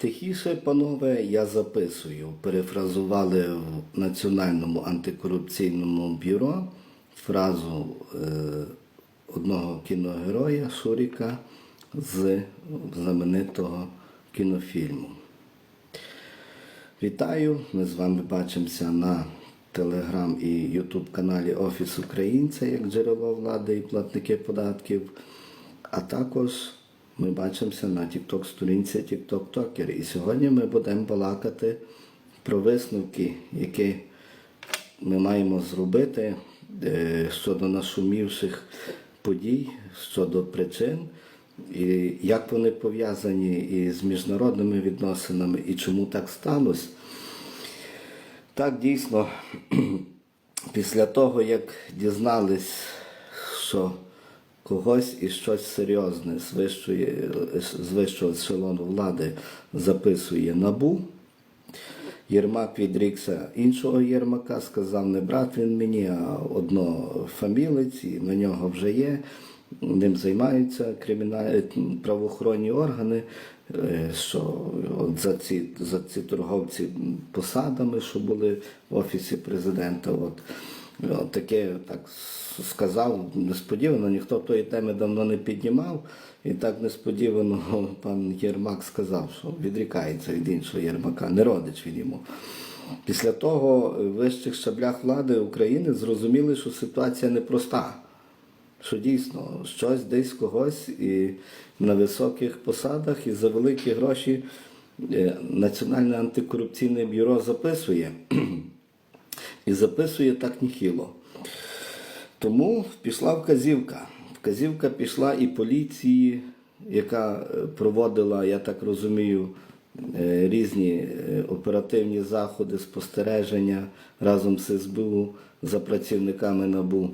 Тихіше, панове, я записую. Перефразували в Національному антикорупційному бюро фразу е, одного кіногероя Шуріка з знаменитого кінофільму. Вітаю! Ми з вами бачимося на телеграм і ютуб каналі Офіс Українця як джерело влади і платники податків. А також ми бачимося на TikTok сторінці TikTok Токер. І сьогодні ми будемо балакати про висновки, які ми маємо зробити е, щодо нашумівших подій, щодо причин, і як вони пов'язані із міжнародними відносинами і чому так сталося. Так дійсно, після того, як дізнались, що когось і щось серйозне з, вищої, з вищого ешелону влади записує набу, Єрмак відрікся іншого Єрмака, сказав, не брат він мені, а однофамілець, і на нього вже є. Ним займаються кримінальні правоохоронні органи, е, що от за ці, за ці торговці посадами, що були в офісі президента. От, таке так сказав несподівано, ніхто тої теми давно не піднімав. І так несподівано пан Єрмак сказав, що відрікається від іншого Єрмака, не родич він йому. Після того в вищих щаблях влади України зрозуміли, що ситуація непроста що дійсно щось десь когось і на високих посадах і за великі гроші е, Національне антикорупційне бюро записує. І записує так ніхіло. Тому пішла вказівка. Вказівка пішла і поліції, яка е, проводила, я так розумію, е, різні е, оперативні заходи, спостереження разом з СБУ за працівниками НАБУ.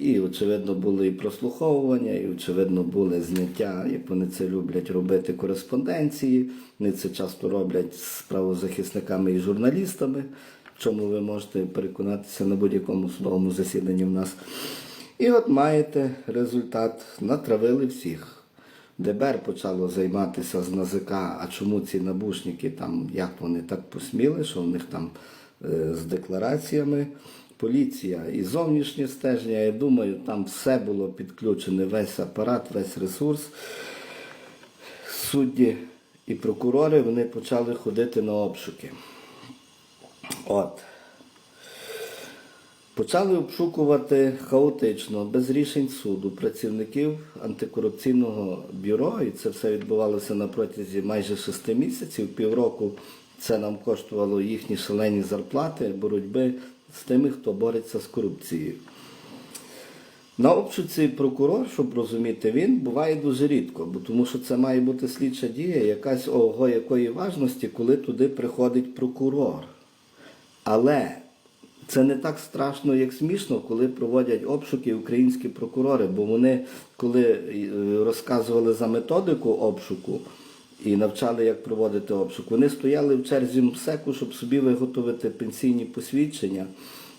І, очевидно, були і прослуховування, і, очевидно, були зняття, як вони це люблять робити, кореспонденції. Вони це часто роблять з правозахисниками і журналістами, чому ви можете переконатися на будь-якому судовому засіданні в нас. І от маєте результат, натравили всіх. ДБР почало займатися з НАЗК, а чому ці набушники там, як вони так посміли, що в них там е, з деклараціями. Поліція і зовнішнє стеження, я думаю, там все було підключене, весь апарат, весь ресурс. Судді і прокурори вони почали ходити на обшуки. От. Почали обшукувати хаотично, без рішень суду, працівників антикорупційного бюро, і це все відбувалося на протязі майже шести місяців. Півроку це нам коштувало їхні шалені зарплати, боротьби з тими, хто бореться з корупцією. На обшуці прокурор, щоб розуміти, він буває дуже рідко, бо тому що це має бути слідча дія, якась ого якої важності, коли туди приходить прокурор. Але це не так страшно, як смішно, коли проводять обшуки українські прокурори, бо вони, коли е, розказували за методику обшуку і навчали, як проводити обшук, вони стояли в черзі МСЕКу, щоб собі виготовити пенсійні посвідчення.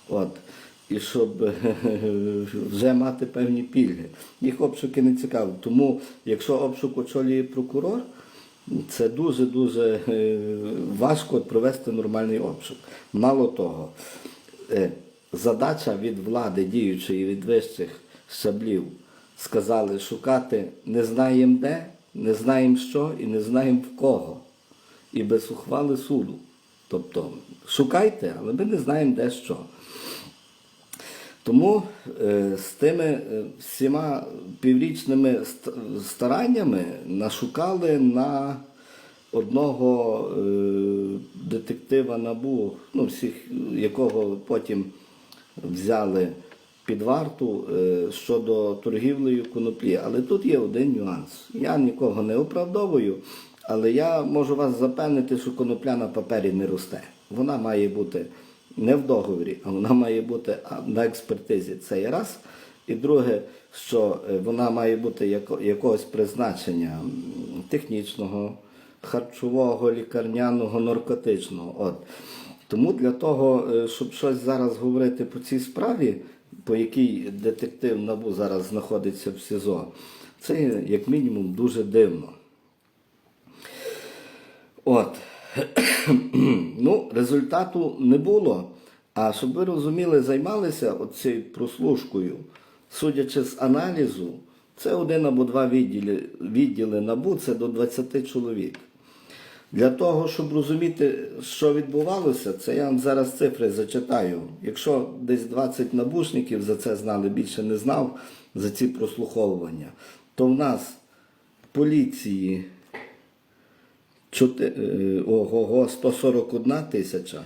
От. І щоб е, вже мати певні пільги. Їх обшуки не цікаві. Тому, якщо обшук очолює прокурор, це дуже-дуже е, важко провести нормальний обшук. Мало того, е, задача від влади діючої від вищих щаблів сказали шукати не знаємо де, не знаємо що і не знаємо в кого. І без ухвали суду. Тобто шукайте, але ми не знаємо де що. Тому е, з тими е, всіма піврічними стараннями нашукали на одного е, детектива НАБУ, ну, всіх, якого потім взяли під варту щодо торгівлею коноплі. Але тут є один нюанс. Я нікого не оправдовую, але я можу вас запевнити, що конопля на папері не росте. Вона має бути не в договорі, а вона має бути на експертизі. Це є раз. І друге, що е, вона має бути яко- якогось призначення технічного, харчового, лікарняного, наркотичного. От. Тому для того, е, щоб щось зараз говорити по цій справі, по якій детектив НАБУ зараз знаходиться в СІЗО, це як мінімум дуже дивно. От. ну, результату не було. А щоб ви розуміли, займалися оцією прослушкою, судячи з аналізу, це один або два відділи, відділи НАБУ, це до 20 чоловік. Для того, щоб розуміти, що відбувалося, це я вам зараз цифри зачитаю. Якщо десь 20 набушників за це знали, більше не знав за ці прослуховування, то в нас поліції ого, 141 тисяча,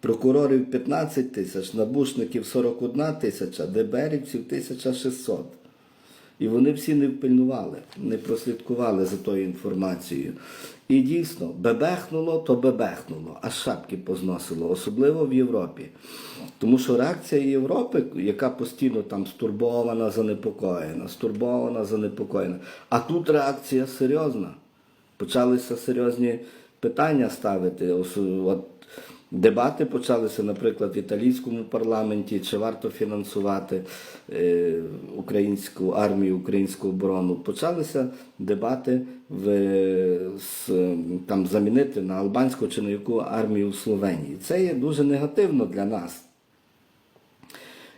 прокурорів 15 тисяч, набушників 41 тисяча, ДБРівців 1600. І вони всі не впильнували, не прослідкували за тою інформацією. І дійсно, бебехнуло, то бебехнуло, аж шапки позносило, особливо в Європі. Тому що реакція Європи, яка постійно там стурбована, занепокоєна, стурбована, занепокоєна. А тут реакція серйозна. Почалися серйозні питання ставити. От Дебати почалися, наприклад, в італійському парламенті, чи варто фінансувати е, українську армію, українську оборону. Почалися дебати в, з, там, замінити на албанську чи на яку армію в Словенії. Це є дуже негативно для нас.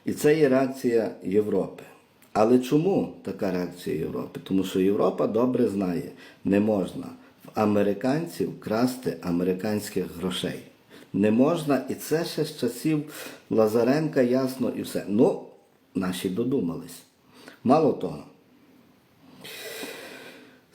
І це є реакція Європи. Але чому така реакція Європи? Тому що Європа добре знає, не можна в американців красти американських грошей. Не можна, і це ще з часів Лазаренка ясно і все. Ну, наші додумались. Мало того,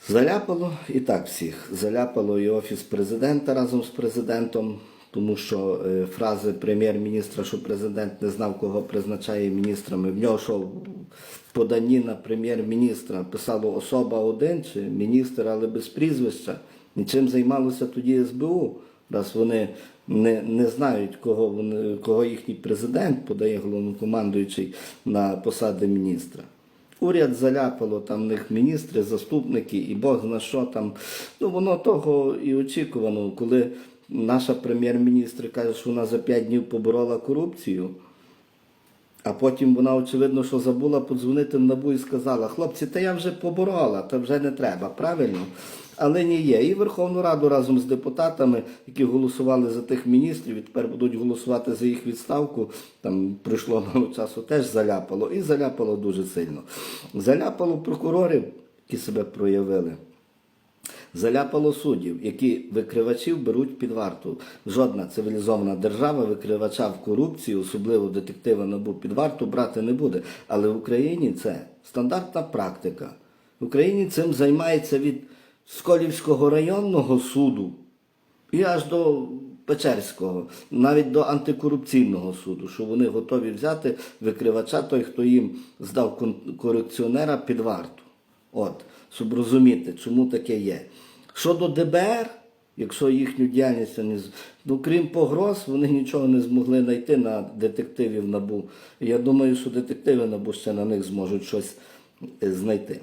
Заляпало і так всіх. Заляпало і офіс президента разом з президентом, тому що е, фрази прем'єр-міністра, що президент не знав, кого призначає міністрами. В нього що в поданні на прем'єр-міністра писало особа один чи міністр, але без прізвища. Нічим займалося тоді СБУ, раз вони не, не знають, кого, вони, кого їхній президент подає головнокомандуючий на посади міністра. Уряд заляпало, там в них міністри, заступники і Бог зна що там. Ну воно того і очікувано, коли наша прем'єр-міністр каже, що вона за 5 днів поборола корупцію, а потім вона, очевидно, що забула подзвонити в НАБУ і сказала, хлопці, та я вже поборола, та вже не треба, правильно? Але ні є. І Верховну Раду разом з депутатами, які голосували за тих міністрів, і тепер будуть голосувати за їх відставку. Там пройшло мало часу, теж заляпало. І заляпало дуже сильно. Заляпало прокурорів, які себе проявили. Заляпало суддів, які викривачів беруть під варту. Жодна цивілізована держава викривача в корупції, особливо детектива НАБУ, під варту брати не буде. Але в Україні це стандартна практика. В Україні цим займається від Сколівського районного суду і аж до Печерського, навіть до антикорупційного суду, що вони готові взяти викривача, той, хто їм здав корупціонера під варту. От, щоб розуміти, чому таке є. Щодо ДБР, якщо їхню діяльність не ну, крім погроз, вони нічого не змогли знайти на детективів НАБУ. Я думаю, що детективи НАБУ ще на них зможуть щось е, знайти.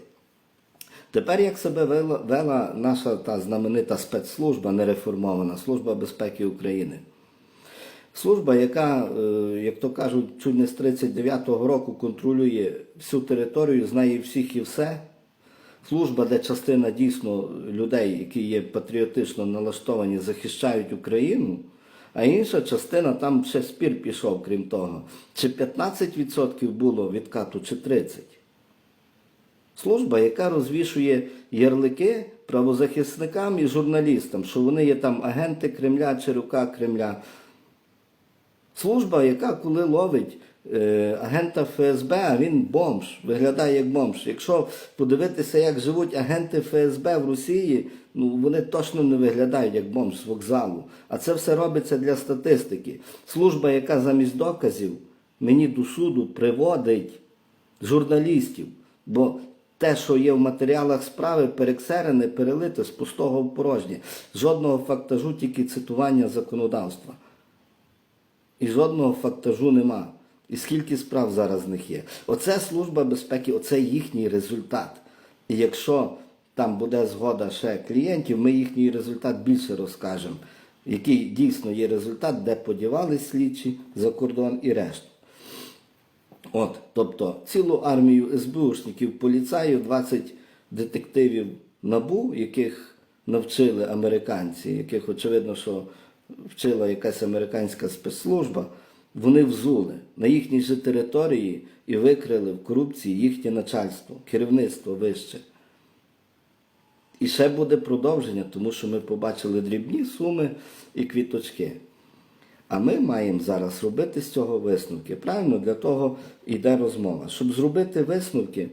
Тепер як себе вела, вела наша та знаменита спецслужба, нереформована Служба безпеки України. Служба, яка, е, як то кажуть, чуть не з 39-го року контролює всю територію, знає всіх і все. Служба, де частина дійсно людей, які є патріотично налаштовані, захищають Україну, а інша частина там ще спір пішов, крім того. Чи 15% було відкату, чи 30%. Служба, яка розвішує ярлики правозахисникам і журналістам, що вони є там агенти Кремля чи Кремля. Служба, яка коли ловить агента ФСБ, а він бомж, виглядає як бомж. Якщо подивитися, як живуть агенти ФСБ в Росії, ну вони точно не виглядають як бомж з вокзалу. А це все робиться для статистики. Служба, яка замість доказів мені до суду приводить журналістів. Бо те, що є в матеріалах справи, перексерене, перелите з пустого в порожнє. Жодного фактажу, тільки цитування законодавства. І жодного фактажу нема. І скільки справ зараз в них є. Оце служба безпеки, оце їхній результат. І якщо там буде згода ще клієнтів, ми їхній результат більше розкажемо. Який дійсно є результат, де подівались слідчі за кордон і решту. От, тобто цілу армію СБУшників, поліцаїв, 20 детективів НАБУ, яких навчили американці, яких очевидно, що вчила якась американська спецслужба, вони взули на їхній же території і викрили в корупції їхнє начальство, керівництво вище. І ще буде продовження, тому що ми побачили дрібні суми і квіточки. А ми маємо зараз робити з цього висновки. Правильно, для того йде розмова. Щоб зробити висновки,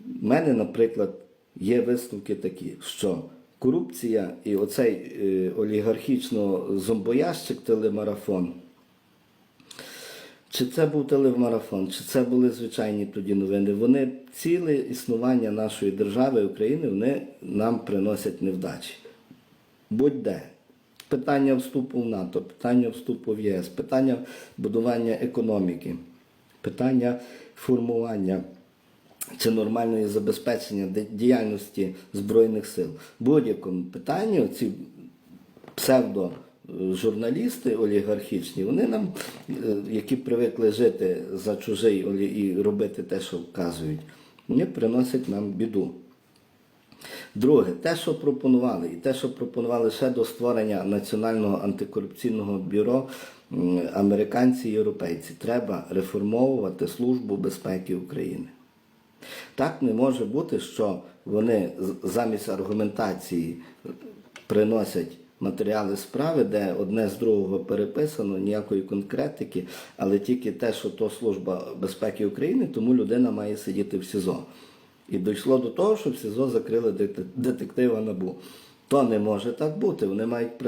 в мене, наприклад, є висновки такі, що корупція і оцей е, олігархічно-зомбоящик телемарафон. Чи це був телемарафон, чи це були звичайні тоді новини? Вони ціле існування нашої держави України вони нам приносять невдачі. Будь-де. Питання вступу в НАТО, питання вступу в ЄС, питання будування економіки, питання формування чи нормальної забезпечення діяльності Збройних сил. Будь-якому питанню ці псевдожурналісти олігархічні, вони нам, е, які привикли жити за чужий і робити те, що вказують, вони приносять нам біду. Друге, те, що пропонували, і те, що пропонували ще до створення Національного антикорупційного бюро американці і європейці, треба реформовувати Службу безпеки України. Так не може бути, що вони замість аргументації приносять матеріали справи, де одне з другого переписано, ніякої конкретики, але тільки те, що то Служба безпеки України, тому людина має сидіти в СІЗО. І дійшло до того, що в СІЗО закрили дете- детектива НАБУ. То не може так бути. Вони мають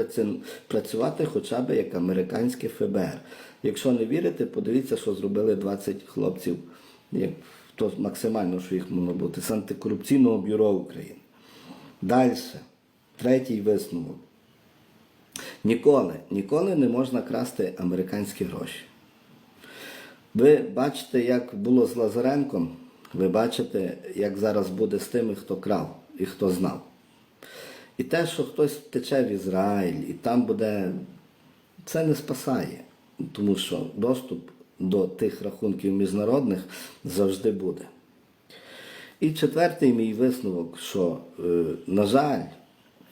працювати хоча б як американське ФБР. Якщо не вірите, подивіться, що зробили 20 хлопців, то максимально, що їх могло бути, з антикорупційного бюро України. Далі, третій висновок. Ніколи, ніколи не можна красти американські гроші. Ви бачите, як було з Лазаренком, ви бачите, як зараз буде з тими, хто крав і хто знав. І те, що хтось втече в Ізраїль, і там буде, це не спасає, тому що доступ до тих рахунків міжнародних завжди буде. І четвертий мій висновок, що, е, на жаль,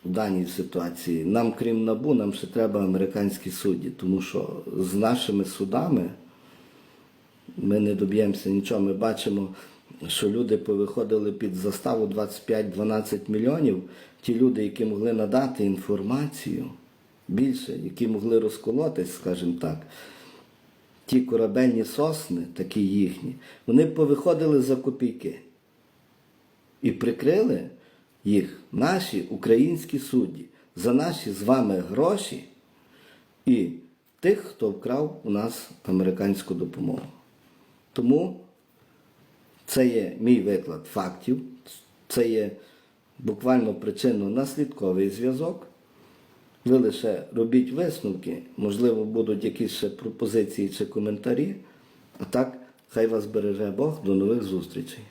в даній ситуації нам, крім набу, нам ще треба американські судді, тому що з нашими судами ми не доб'ємося нічого. Ми бачимо, що люди повиходили під заставу 25-12 мільйонів. Ті люди, які могли надати інформацію більше, які могли розколотись, скажімо так, ті корабельні сосни, такі їхні, вони повиходили за копійки і прикрили їх наші українські судді за наші з вами гроші і тих, хто вкрав у нас американську допомогу. Тому це є мій виклад фактів, це є буквально причинно-наслідковий зв'язок. Ви лише робіть висновки, можливо, будуть якісь ще пропозиції чи коментарі. А так, хай вас береже Бог. До нових зустрічей.